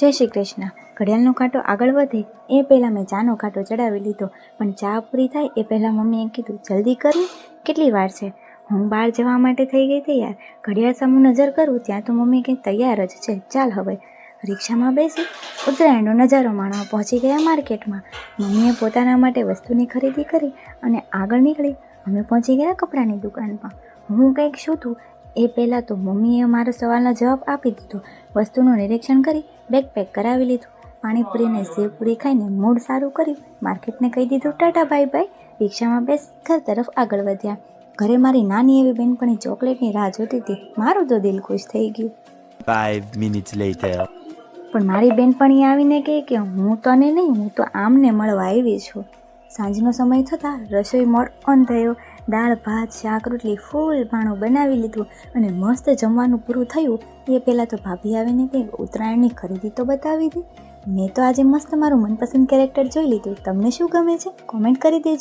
જય શ્રી કૃષ્ણ. ઘડિયાળનો કાંટો આગળ વધે, એ પહેલાં મેં ચાનો કાંટો ચડાવી લીધો. પણ ચા પૂરી થાય એ પહેલાં મમ્મીએ કીધું, જલ્દી કરી કેટલી વાર છે? હું બહાર જવા માટે થઈ ગઈ તૈયાર. ઘડિયાળ સામું નજર કરું, ત્યાં તો મમ્મી કંઈ તૈયાર જ છે. ચાલ હવે. રિક્ષામાં બેસી, ઉત્તરાયણનો નજારો માણવા પહોંચી ગયા માર્કેટમાં. મમ્મીએ પોતાના માટે વસ્તુની ખરીદી કરી અને આગળ નીકળી. અમે પહોંચી ગયા કપડાની દુકાનમાં હું કંઈક શોધું એ પહેલાં તો મમ્મીએ મારા સવાલનો જવાબ આપી દીધો. વસ્તુનું નિરીક્ષણ કરી બેગ પેક કરાવી લીધું. પાણીપુરીને સેવપુરી ખાઈને મૂડ સારું કર્યું. માર્કેટને કહી દીધું ટાટા બાય બાય. રિક્ષામાં બેસ ઘર તરફ આગળ વધ્યા. ઘરે મારી નાની એવી બેનપણી ચોકલેટની રાહ જોતી હતી. મારું તો દિલ ખુશ થઈ ગયું. ફાઈવ મિનિટ્સ લેટર પણ મારી બેનપણી આવીને કહે કે હું તને નહીં હું તો આમને મળવા આવી છું. સાંજનો સમય થતાં રસોઈ મોડ ઓન થયો. દાળ, ભાત, શાક, રોટલી, ફૂલ પાણું બનાવી લીધું અને મસ્ત જમવાનું પૂરું થયું. એ પહેલાં તો ભાભી આવીને કંઈક ઉત્તરાયણની ખરીદી તો બતાવી દે. મેં તો આજે મસ્ત મારું મનપસંદ કેરેક્ટર જોઈ લીધું. તમને શું ગમે છે? કોમેન્ટ કરી દેજો.